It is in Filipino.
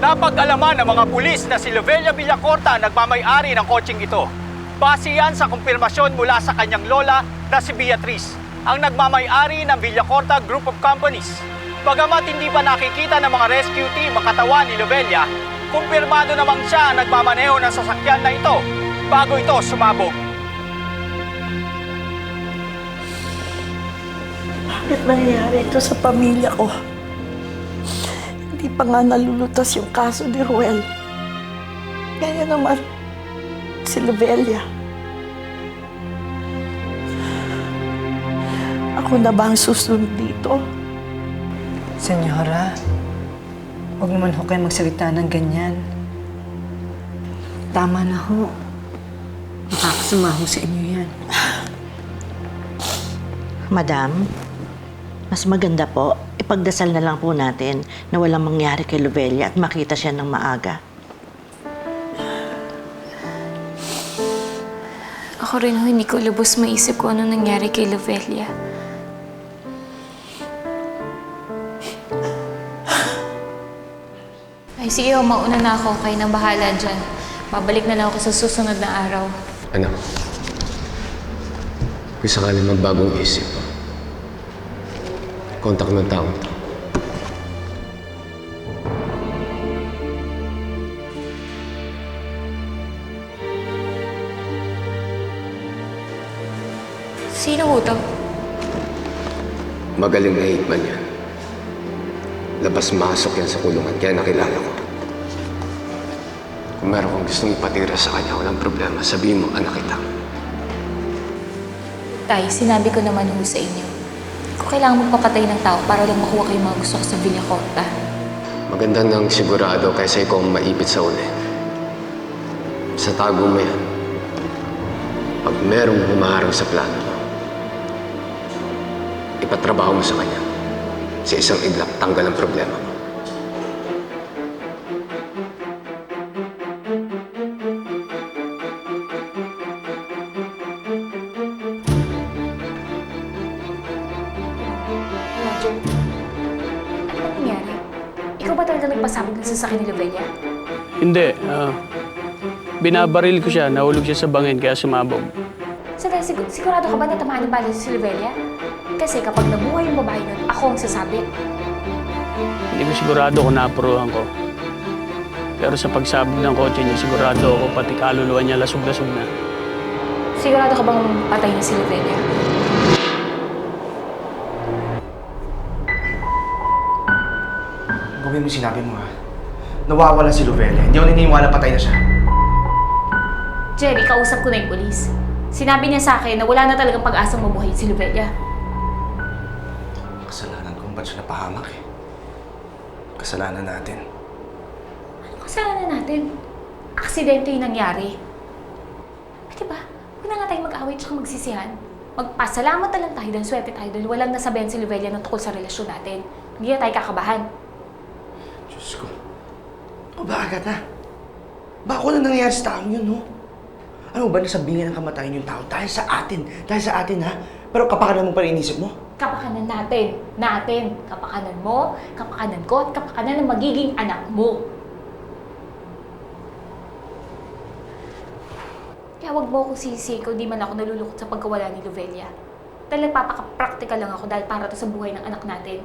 Napag-alaman ng mga pulis na si Lovelia Villacorta nagmamay-ari ng kotseng ito. Base yan sa kumpirmasyon mula sa kanyang lola na si Beatrice, ang nagmamay-ari ng Villacorta Group of Companies. Bagamat hindi pa nakikita ng mga rescue team ang katawan ni Lovelia, kumpirmado namang siya ang nagmamaneho ng sasakyan na ito bago ito sumabog. Bakit nangyayari ito sa pamilya ko? Hindi pa nga nalulutas yung kaso ni Ruel. Kaya naman, si Lovelia. Ako na ba ang susunod dito? Senyora, huwag naman ho kayo magsalita ng ganyan. Tama na ho. Makakasama ho sa inyo yan. Madam, mas maganda po, ipagdasal na lang po natin na walang mangyari kay Lovelia at makita siya ng maaga. Ako rin ho, hindi ko lubos maisip kung ano nangyari kay Lovelia. Ay, sige ho, mauna na ako. Kayo nang bahala dyan. Babalik na lang ako sa susunod na araw. Anak, kung sakali magbagong isip, kontak ng taong to. Sino ho to? Magaling na hitman yan. Labas-masok yan sa kulungan, kaya nakilala ko. Kung meron kang gustong ipatira sa kanya, walang problema. Sabihin mo, anak kita. Tay, sinabi ko naman ho sa inyo. Kung kailangan magpapatay ng tao para lang makuha kayo mga gusto ko sa Villa Corta. Maganda nang sigurado kaysa ikaw maipit sa uli. Sa tago mo yan. Pag merong humaharang sa plano mo, ipatrabaho mo sa kanya. Sa isang iglap, tanggal ang problema mo. Roger, ano nangyari? Ikaw ba talaga nagpasabog ng sasakyan ni Lovelia? Hindi. ah, binabaril ko siya, nahulog siya sa bangin kaya sumabog. Sandali, sigur- sigurado ka ba na tamaan ng bala si Lovelia? Kasi kapag nabuhay yung babae nun, ako ang sasabi. Hindi ko sigurado kung napuruhan ko. Pero sa pagsabog ng kotse niya, sigurado ako pati kaluluwa niya lasog-lasog na. Sigurado ka bang patay na si Lovelia? Gawin mo yung sinabi mo ha. Nawawala si Lovelia. Hindi ako naniniwala patay na siya. Jerry, kausap ko na yung polis. Sinabi niya sa akin na wala na talagang pag-asang mabuhay si Lovelia. Kasalanan ko ba't siya napahamak eh. Kasalanan natin. Ano kasalanan natin? Aksidente yung nangyari. Pwede ba? Huwag na nga tayo mag-away tsaka magsisihan. Magpasalamat na lang tayo dahil swerte tayo dahil walang nasabihan si Lovelia ng tungkol sa relasyon natin. Hindi na tayo kakabahan. Diyos ko. O ba agad ha? Ba ako na nangyayari sa taong yun, no? Ano ba nasabihin ng kamatayan yung tao? Dahil sa atin. Dahil sa atin, ha? Pero kapakanan mo pa rin inisip mo? Kapakanan natin. Natin. Kapakanan mo, kapakanan ko, at kapakanan ng magiging anak mo. Kaya wag mo akong sisi kung di man ako nalulungkot sa pagkawala ni Lovelia. Dahil nagpapaka-practical lang ako dahil para to sa buhay ng anak natin.